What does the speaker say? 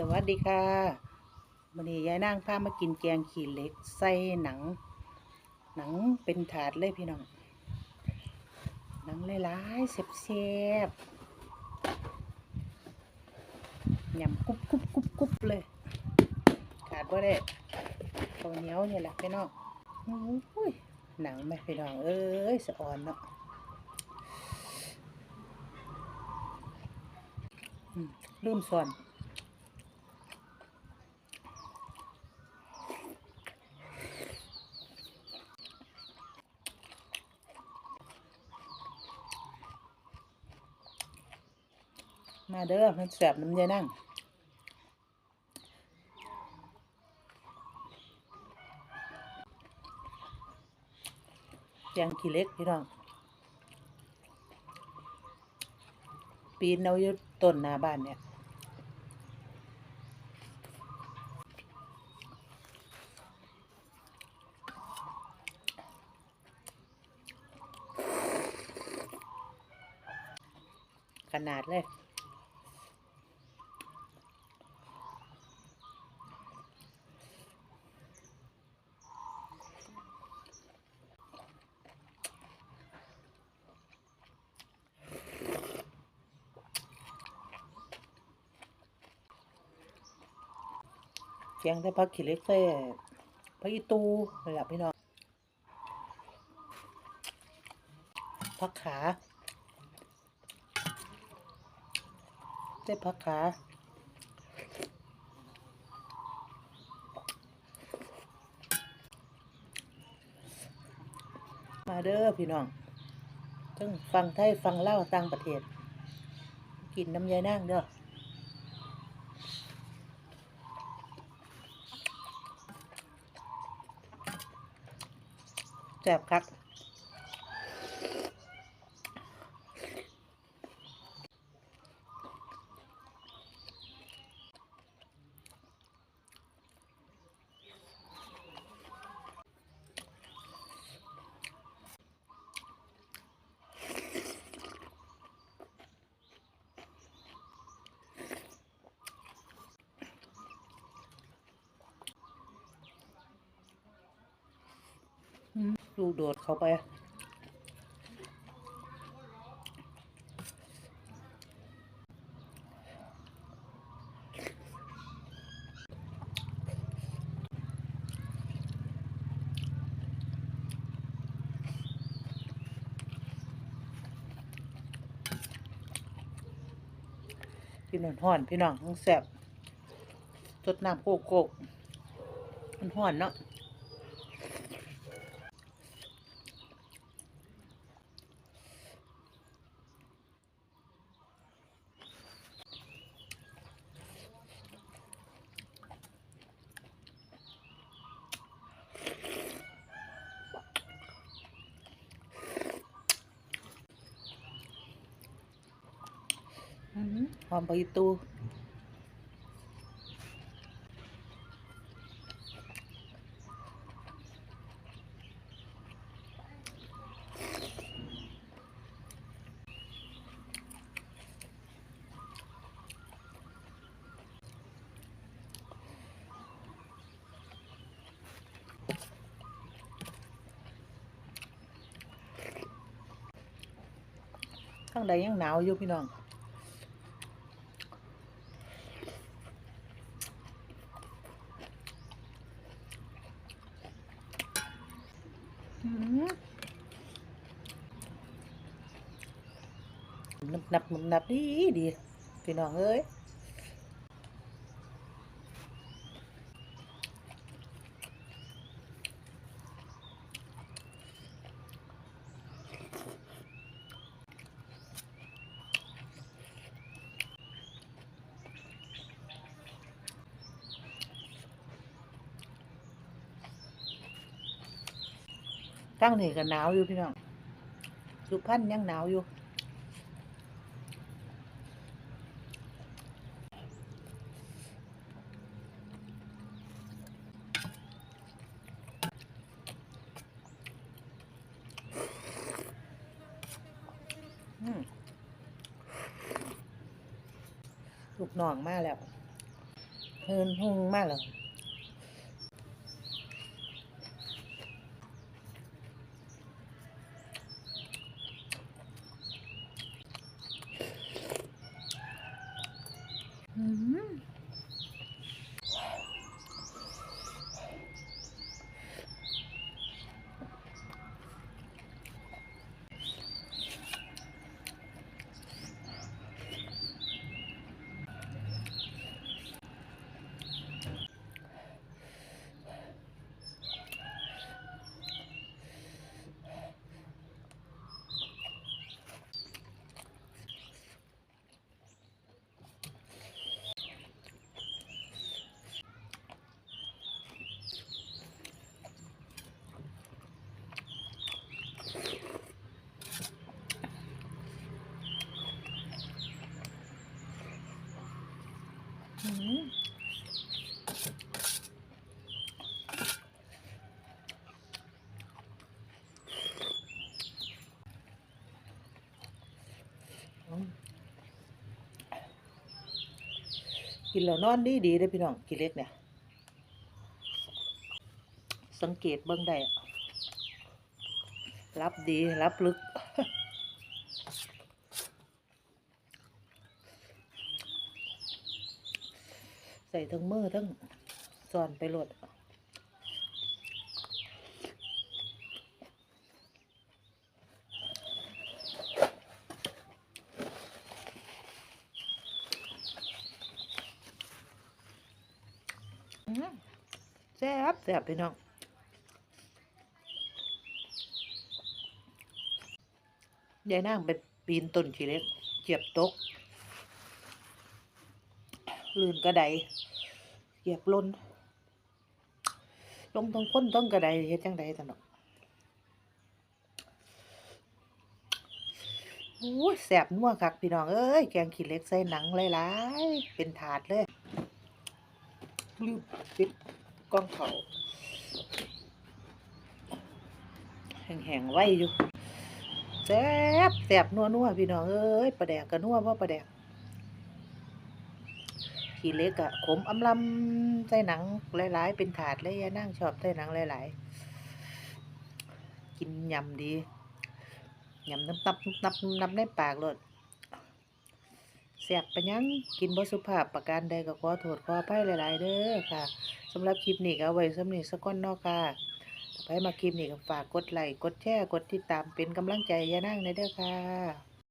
สวัสดีค่ะวันนี้ยายนางพามากินแกงขี้เหล็กใส่หนัง หนังเป็นถาดเลยพี่น้อง หนังหลายๆเสียบๆยำกุบกุบกุบกุบเลยขาดว่าได้ข้าวเหนียวนี่แหละพี่น้องอุ้ยหนังไหมพี่น้อง เอ้ยสะอ่อนเนาะลืมส่วน มาเด้อมันแสบน้ำยานั่งแกงขี้เล็กพี่น้อง ปีนเอาอยู่ต้นหน้าบ้านเนี่ยขนาดเลย แกงได้พักขี้เล็กใส่พักอีตูนี่แหละพี่น้องพักขาได้พักขามาเด้อพี่น้องต้องฟังไทยฟังเล่าต่างประเทศ กินน้ำยายนั่งเด้อ ซ่บคับม ลูกโดดเข้าไป พี่น้องห่อน พี่น้องทั้งแสบสดน้ำโกโก้มันห่อนเนาะ อือหือหอมใบตูข้างใดยังหนาวอยู่พี่น้อง นับนับนับนับดีดีพี่น้องเอ้ย ตั้งนี่ก็หนาวอยู่พี่น้องสุพรรณยังหนาวอยู่อืมลูกน้องมาแล้วเฮินหุ่งมากเลย กินแล้วนอนดีดีเลยพี่น้องกินเล็กเนี่ย สังเกตเบิ่งได้รับดีรับลึก ใส่ทั้งมือทั้งสอนไปโหลดแซ่บแซ่บพี่น้องยายนางไปปีนต้นชีเล็กเจียบตก ลื่นกระไดเหยียบล้นลงตรงพ้นต้องกระไดเฮ็ดจังไดตะเนาะโอ้ยแสบนัวคักพี่น้อง เอ้ย แกงขี้เล็กใส่หนังหลายๆ เป็นถาดเลยลืมปิดกล้องเขาแห้งๆไว้อยู่แซ่บแซ่บนัวนัวๆพี่น้อง เอ้ยปลาแดกกับนัวเพราะปลาแดก ขี้เล็กอะขมอำลำใส่หนังหลายๆ เป็นถาดเลยยานั่งชอบใส่หนังหลายๆ กินยำดียำน้ำตับนับนับในปากเลยแสบปะยังกินบสุภาพประการใดก็ขอโทษขออภัยหลาย ๆ เด้อค่ะสำหรับคลิปนี้ก็เอาไว้สำนี้สักก้อนนอกค่ะถ้าใครมาคลิปนี้ก็ฝากกดไลค์กดแชร์กดติดตามเป็นกำลังใจยานั่งในเด้อค่ะ